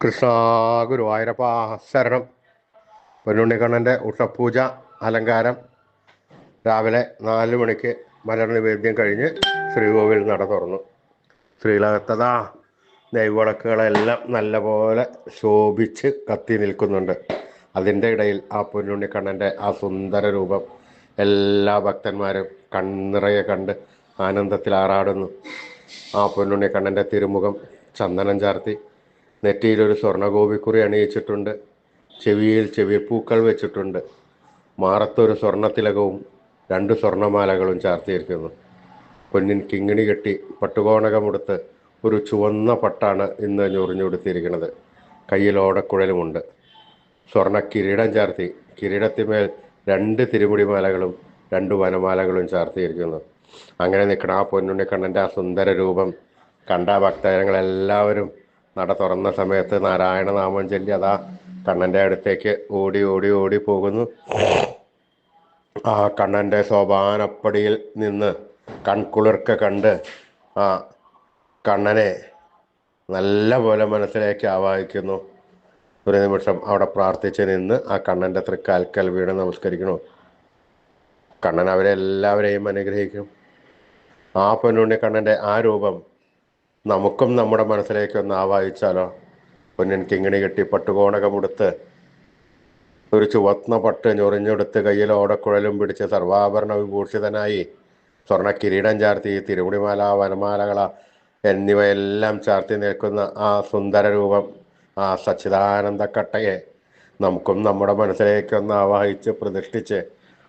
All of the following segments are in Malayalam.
കൃഷ്ണ ഗുരുവായൂരപ്പ പൊന്നുണ്ണിക്കണ്ണന്റെ ഉഷപൂജ അലങ്കാരം. രാവിലെ നാല് മണിക്ക് മലർ നിവേദ്യം കഴിഞ്ഞ് ശ്രീകോവിൽ നട തുറന്നു. ശ്രീലകത്തത നെയ്വിളക്കുകളെല്ലാം നല്ലപോലെ ശോഭിച്ച് കത്തി നിൽക്കുന്നുണ്ട്. അതിന്റെ ഇടയിൽ ആ പൊന്നുണ്ണിക്കണ്ണന്റെ ആ സുന്ദര രൂപം എല്ലാ ഭക്തന്മാരും കണ്ണിറയെ കണ്ട് ആനന്ദത്തിൽ ആറാടുന്നു ആ പൊന്നുണ്ണിക്കണ്ണന്റെ തിരുമുഖം ചന്ദനം ചാർത്തി നെറ്റിയിലൊരു സ്വർണഗോപിക്കുറി അണിയിച്ചിട്ടുണ്ട്. ചെവിയിൽ ചെവിപ്പൂക്കൾ വെച്ചിട്ടുണ്ട്. മാറത്തൊരു സ്വർണത്തിലകവും രണ്ട് സ്വർണമാലകളും ചാർത്തിയിരിക്കുന്നു. പൊന്നിൻ കിങ്ങിണി കെട്ടി പട്ടുകോണകമെടുത്ത് ഒരു ചുവന്ന പട്ടാണ് ഇന്ന് ഞൊറിഞ്ഞുകൊടുത്തിരിക്കുന്നത് കയ്യിൽ ഓടക്കുഴലുമുണ്ട്. സ്വർണ കിരീടം ചാർത്തി കിരീടത്തിന്മേൽ രണ്ട് തിരുമുടിമാലകളും രണ്ട് വനമാലകളും ചാർത്തിയിരിക്കുന്നു. അങ്ങനെ നിൽക്കണം ആ പൊന്നുണ്ണിക്കണ്ണന്റെ ആ സുന്ദര രൂപം കണ്ട ഭക്തജനങ്ങളെല്ലാവരും നട തുറന്ന സമയത്ത് നാരായണ നാമം ചൊല്ലി അതാ കണ്ണന്റെ അടുത്തേക്ക് ഓടി ഓടി ഓടി പോകുന്നു. ആ കണ്ണന്റെ സോപാനപ്പടിയിൽ നിന്ന് കൺകുളിർക്ക കണ്ട് ആ കണ്ണനെ നല്ല പോലെ മനസ്സിലേക്ക് ആവാഹിക്കുന്നു. ഒരു നിമിഷം അവിടെ പ്രാർത്ഥിച്ച് നിന്ന് ആ കണ്ണന്റെ തൃക്കാൽക്കൽ വീണ് നമസ്കരിക്കണു കണ്ണൻ അവരെ എല്ലാവരെയും അനുഗ്രഹിക്കും. ആ പൊന്നുണ്ണി കണ്ണന്റെ ആ രൂപം നമുക്കും നമ്മുടെ മനസ്സിലേക്ക് ഒന്ന് ആവാഹിച്ചാലോ? പൊന്നിൻ കിങ്ങിണി കെട്ടി പട്ടുകോണകമെടുത്ത് ഒരു ചുവന്ന പട്ട് ഞൊറിഞ്ഞെടുത്ത് കയ്യിൽ ഓടക്കുഴലും പിടിച്ച് സർവാഭരണ വിഭൂഷിതനായി സ്വർണ കിരീടം ചാർത്തി തിരുമുടിമാല വനമാലകള എന്നിവയെല്ലാം ചാർത്തി നിൽക്കുന്ന ആ സുന്ദര രൂപം ആ സച്ചിദാനന്ദ കട്ടയെ നമുക്കും നമ്മുടെ മനസ്സിലേക്ക് ഒന്ന് ആവാഹിച്ച് പ്രതിഷ്ഠിച്ച്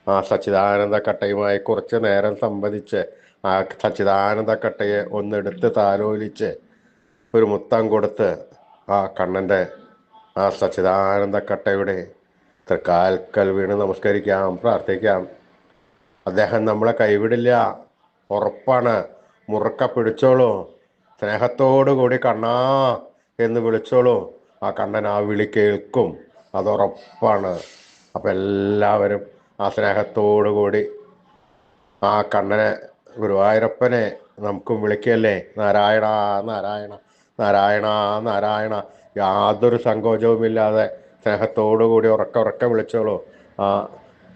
ആ സച്ചിദാനന്ദ കട്ടയുമായി കുറച്ച് നേരം സംവദിച്ച് ആ സച്ചിദാനന്ദ കട്ടയെ ഒന്നെടുത്ത് താലോലിച്ച് ഒരു മുത്തം കൊടുത്ത് ആ കണ്ണന്റെ ആ സച്ചിദാനന്ദ കട്ടയുടെ തൃക്കാൽക്കൽ വീണ് നമസ്കരിക്കാം പ്രാർത്ഥിക്കാം. അദ്ദേഹം നമ്മളെ കൈവിടില്ല. ഉറപ്പാണ്. മുറുക്ക പിടിച്ചോളൂ. സ്നേഹത്തോടു കൂടി കണ്ണാ എന്ന് വിളിച്ചോളൂ. ആ കണ്ണൻ ആ വിളി കേൾക്കും. അതുറപ്പാണ്. അപ്പം എല്ലാവരും ആ സ്നേഹത്തോടു കൂടി ആ കണ്ണനെ ഗുരുവായൂരപ്പനെ നമുക്കും വിളിക്കല്ലേ? നാരായണ നാരായണ നാരായണ നാരായണ. യാതൊരു സങ്കോചവുമില്ലാതെ സ്നേഹത്തോടു കൂടി ഉറക്ക ഉറക്ക വിളിച്ചോളൂ. ആ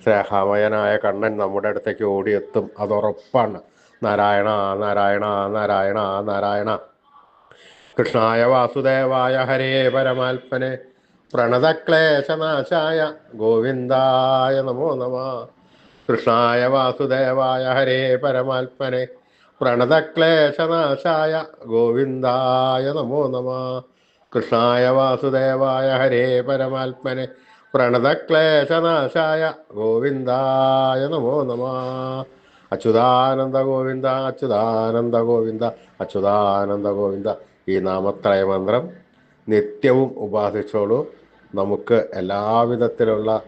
സ്നേഹമയനായ കണ്ണൻ നമ്മുടെ അടുത്തേക്ക് ഓടിയെത്തും. അതുറപ്പാണ് നാരായണ നാരായണ നാരായണ നാരായണ. കൃഷ്ണായ വാസുദേവായ ഹരേ പരമാൽപ്പനെ പ്രണതക്ലേശനാശായ ഗോവിന്ദായ നമോ നമ. കൃഷ്ണായ വാസുദേവായ ഹരേ പരമാത്മനെ. പ്രണതക്ലേശനാശായ ഗോവിന്ദായ നമോ നമ. കൃഷ്ണായ വാസുദേവായ ഹരേ പരമാത്മനെ. പ്രണതക്ലേശനാശായ ഗോവിന്ദായ നമോ നമ. അച്യുതാനന്ദ ഗോവിന്ദ അച്യുതാനന്ദ ഗോവിന്ദ അച്യുതാനന്ദ ഗോവിന്ദ. ഈ നാമത്രയ മന്ത്രം നിത്യവും ഉപാസിച്ചോളൂ. നമുക്ക് എല്ലാവിധത്തിലുള്ള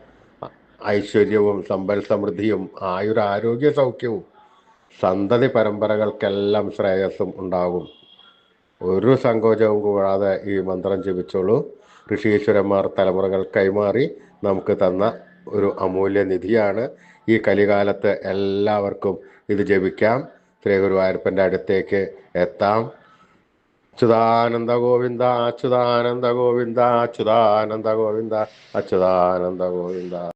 ഐശ്വര്യവും സമ്പൽ സമൃദ്ധിയും ആയുരാരോഗ്യ സൗഖ്യവും സന്തതി പരമ്പരകൾക്കെല്ലാം ശ്രേയസ്സും ഉണ്ടാകും. ഒരു സങ്കോചവും കൂടാതെ ഈ മന്ത്രം ജപിച്ചോളൂ. ഋഷീശ്വരന്മാർ തലമുറകൾ കൈമാറി നമുക്ക് തന്ന ഒരു അമൂല്യ നിധിയാണ്. ഈ കലികാലത്ത് എല്ലാവർക്കും ഇത് ജപിക്കാം. ശ്രീ ഗുരുവായൂരപ്പന്റെ അടുത്തേക്ക് എത്താം. അച്യുതാനന്ദ ഗോവിന്ദ അച്യുതാനന്ദ ഗോവിന്ദ അച്യുതാനന്ദ ഗോവിന്ദ അച്യുതാനന്ദ ഗോവിന്ദ